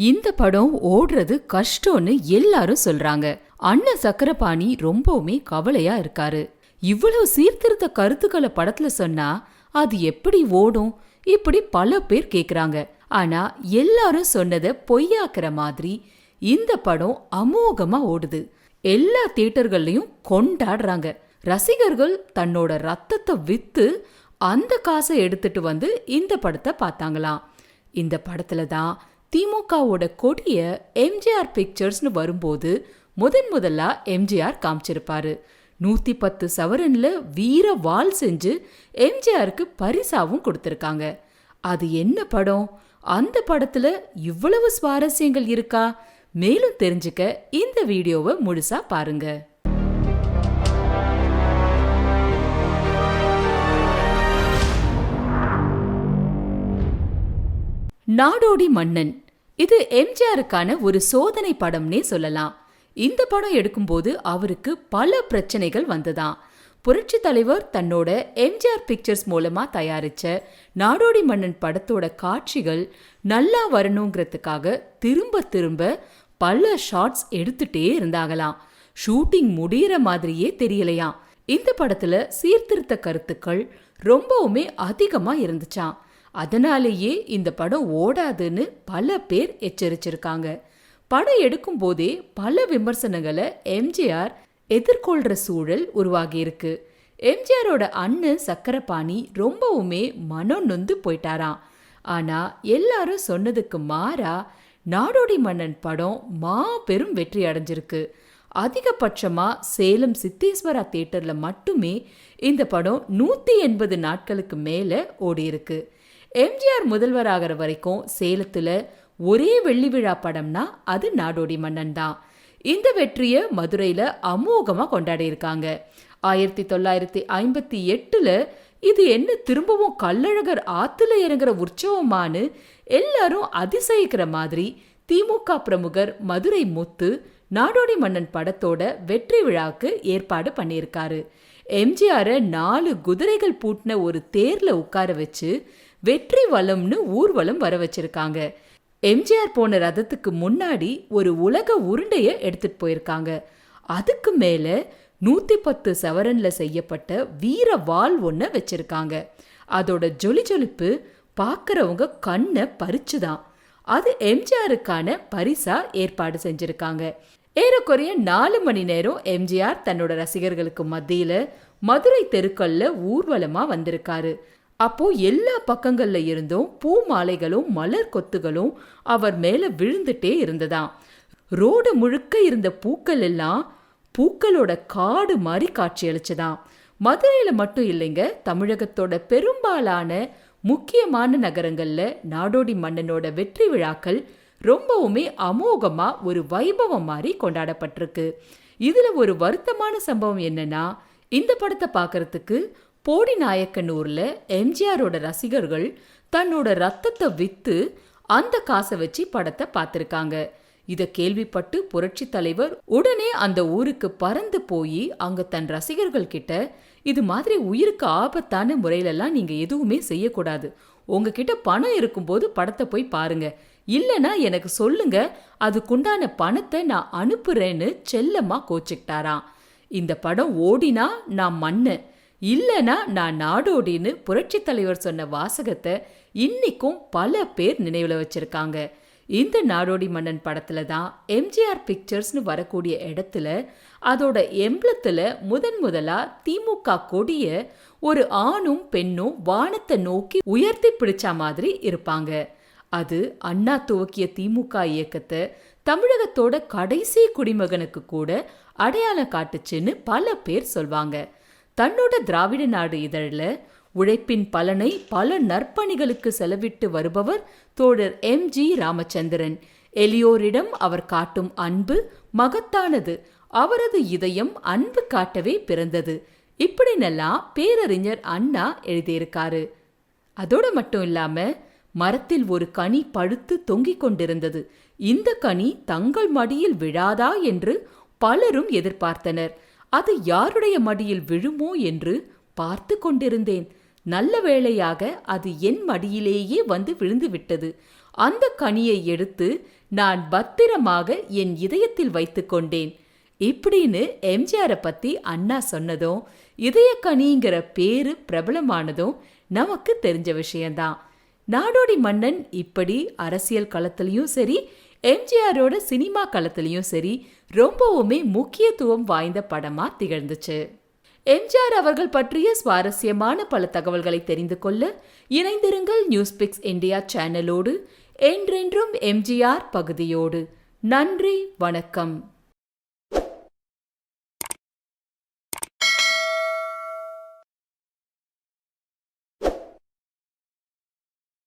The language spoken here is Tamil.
இந்த படம் ஓடுறது கஷ்டம்னு எல்லாரும் சொல்றாங்க. அண்ணன் சக்கரபாணி ரொம்பவுமே கவலையா இருக்காரு. இவ்வளவு சீர்திருத்த கருத்துக்களை படத்துல சொன்னா அது எப்படி ஓடும்? இப்படி பல பேர் கேக்குறாங்க. ஆனா எல்லாரும் சொன்னதை பொய்யாக்குற மாதிரி இந்த படம் அமோகமா ஓடுது. எல்லா தியேட்டர்கள்லயும் கொண்டாடுறாங்க. ரசிகர்கள் தன்னோட ரத்தத்தை வித்து அந்த காசை எடுத்துட்டு வந்து இந்த படத்தை பார்த்தாங்களாம். இந்த படத்துல தான் திமுகவோட கொடிய எம்ஜிஆர் பிக்சர்ஸ்னு வரும்போது முதன் முதலா எம்ஜிஆர் காமிச்சிருப்பாரு. நூத்தி பத்து சவரன்ல வீர வால் செஞ்சு எம்ஜிஆருக்கு பரிசாவும் கொடுத்திருக்காங்க. அது என்ன படம்? அந்த படத்துல இவ்வளவு சுவாரஸ்யங்கள் இருக்கா? மேலும் தெரிஞ்சுக்க இந்த வீடியோவை முழுசா பாருங்க. நாடோடி மன்னன். இது எம்ஜிஆருக்கான ஒரு சோதனை படம்னே சொல்லலாம். இந்த படம் எடுக்கும்போது அவருக்கு பல பிரச்சனைகள் வந்ததாம். புரட்சி தலைவர் தன்னோட எம்ஜிஆர் பிக்சர்ஸ் மூலமா தயாரிச்ச நாடோடி மன்னன் படத்தோட காட்சிகள் நல்லா வரணுங்கிறதுக்காக திரும்ப திரும்ப பல ஷார்ட்ஸ் எடுத்துட்டே இருந்தாங்களாம். ஷூட்டிங் முடியிற மாதிரியே தெரியலையாம். இந்த படத்துல சீர்திருத்த கருத்துக்கள் ரொம்பவுமே அதிகமா இருந்துச்சாம். அதனாலேயே இந்த படம் ஓடாதுன்னு பல பேர் எச்சரிச்சிருக்காங்க. படம் எடுக்கும் போதே பல விமர்சனங்களை எம்ஜிஆர் எதிர்கொள்ற சூழல் உருவாகியிருக்கு. எம்ஜிஆரோட அண்ணன் சக்கரபாணி ரொம்பவுமே மனம் நொந்து போயிட்டாராம். ஆனா எல்லாரும் சொன்னதுக்கு மாறா நாடோடி மன்னன் படம் மாபெரும் வெற்றி அடைஞ்சிருக்கு. அதிகபட்சமா சேலம் சித்தேஸ்வரா தியேட்டர்ல மட்டுமே இந்த படம் நூத்தி எண்பது நாட்களுக்கு மேல ஓடி இருக்கு எம்ஜிஆர் முதல்வராகிற வரைக்கும் சேலத்துல ஒரே வெள்ளி விழா படம்னா அது நாடோடி மன்னன் தான். இந்த வெற்றியை மதுரையில அமோகமா கொண்டாடி இருக்காங்க ஆயிரத்தி தொள்ளாயிரத்தி ஐம்பத்தி எட்டுல இது என்ன திரும்பவும் கள்ளழகர் ஆத்துல இறங்குற உற்சவமானு எல்லாரும் அதிசயிக்கிற மாதிரி திமுக பிரமுகர் மதுரை முத்து நாடோடி மன்னன் படத்தோட வெற்றி விழாக்கு ஏற்பாடு பண்ணியிருக்காரு. எம்ஜிஆரை நாலு குதிரைகள் பூட்டின ஒரு தேர்ல உட்கார வச்சு வெற்றி வளம்னு ஊர்வலம் வர வச்சிருக்காங்க. எம்ஜிஆர் போன ரதத்துக்கு முன்னாடி ஒரு உலக உருண்டைய எடுத்துட்டு போயிருக்காங்க. அதுக்கு மேல நூத்தி பத்து சவரன்ல செய்யப்பட்ட வீர வால் ஒன்ன வச்சிருக்காங்க. அதோட ஜொலி ஜொலிப்பு பார்க்கறவங்க கண்ணை பறிச்சுதான். அது எம்ஜிஆருக்கான பரிசா ஏற்பாடு செஞ்சிருக்காங்க. ஏறக்குறைய நாலு மணி நேரம் எம்ஜிஆர் தன்னோட ரசிகர்களுக்கு மத்தியில மதுரை தெருக்கல்ல ஊர்வலமா வந்திருக்காரு. அப்போ எல்லா பக்கங்கள்ல இருந்தும் பூ மாலைகளும் மலர் கொத்துகளும் அவர் மேல விழுந்துட்டே இருந்ததாம். ரோடு முழுக்க இருந்த பூக்கள் எல்லாம் பூக்களோட காடு மாதிரி காட்சியளிச்சதாம் மதுரையில மட்டும் இல்லைங்க தமிழகத்தோட பெரும்பாலான முக்கியமான நகரங்கள்ல நாடோடி மன்னனோட வெற்றி விழாக்கள் ரொம்பவுமே அமோகமா ஒரு வைபவம் மாதிரி கொண்டாடப்பட்டிருக்கு. இதுல ஒரு வருத்தமான சம்பவம் என்னன்னா இந்த படத்தை பார்க்கறதுக்கு போடி நாயக்கனூர்ல எம்ஜிஆரோட ரசிகர்கள் தன்னோட ரத்தத்தை வித்து அந்த காசை வச்சு படத்தை பார்த்திருக்காங்க. இதை கேள்விப்பட்டு புரட்சி தலைவர் உடனே அந்த ஊருக்கு பறந்து போய் அங்க தன் ரசிகர்கள் கிட்ட இது மாதிரி உயிருக்கு ஆபத்தான முறையிலெல்லாம் நீங்க எதுவுமே செய்யக்கூடாது. உங்ககிட்ட பணம் இருக்கும்போது படத்தை போய் பாருங்க. இல்லனா எனக்கு சொல்லுங்க அதுக்குண்டான பணத்தை நான் அனுப்புறேன்னு செல்லமா கோச்சுக்கிட்டாராம். இந்த படம் ஓடினா நான் மண்ணு இல்லனா நான் நாடோடின்னு புரட்சி தலைவர் சொன்ன வாசகத்தை இன்னைக்கும் பல பேர் நினைவுல வச்சிருக்காங்க. இந்த நாடோடி மன்னன் படத்துல தான் எம்ஜிஆர் பிக்சர்ஸ்னு வரக்கூடிய இடத்துல அதோட எம்பளத்துல முதன் முதலா திமுக கொடிய ஒரு ஆணும் பெண்ணும் வானத்தை நோக்கி உயர்த்தி பிடிச்ச மாதிரி இருப்பாங்க. அது அண்ணா துவக்கிய திமுக இயக்கத்தை தமிழகத்தோட கடைசி குடிமகனுக்கு கூட அடையாளம் காட்டுச்சுன்னு பல பேர் சொல்வாங்க. தன்னோட திராவிட நாடு இதழில் உழைப்பின் பலனை பல நற்பணிகளுக்கு செலவிட்டு வருபவர் தோழர் எம் ஜி ராமச்சந்திரன். எளியோரிடம் அவர் காட்டும் அன்பு மகத்தானது. அவரது இதயம் அன்பு காட்டவே பிறந்தது. இப்படினெல்லாம் பேரறிஞர் அண்ணா எழுதியிருக்காரு. அதோட மட்டும் இல்லாம மரத்தில் ஒரு கனி பழுத்து தொங்கிக் கொண்டிருந்தது. இந்த கனி தங்கள் மடியில் விழாதா என்று பலரும் எதிர்பார்த்தனர். அது யாருடைய மடியில் விழுமோ என்று பார்த்து கொண்டிருந்தேன். நல்ல வேளையாக அது என் மடியிலேயே வந்து விழுந்து விட்டது அந்த கனியை எடுத்து நான் பத்திரமாக என் இதயத்தில் வைத்து கொண்டேன். இப்படின்னு எம்ஜிஆரை பத்தி அண்ணா சொன்னதும் இதயக்கனிங்கிற பேரு பிரபலமானதும் நமக்கு தெரிஞ்ச விஷயம்தான். நாடோடி மன்னன் இப்படி அரசியல் களத்திலையும் சரி எம்ஜிஆரோட சினிமா களத்திலையும் சரி ரொம்பவுமே முக்கியத்துவம் வாய்ந்த படமா திகழ்ந்துச்சு. எம்ஜிஆர் அவர்கள் பற்றிய சுவாரஸ்யமான பல தகவல்களை தெரிந்து கொள்ள இணைந்திருங்கள் நியூஸ் பிக்ஸ் இந்தியா சேனலோடு. என்றென்றும் எம்ஜிஆர் பகுதியோடு. நன்றி வணக்கம்.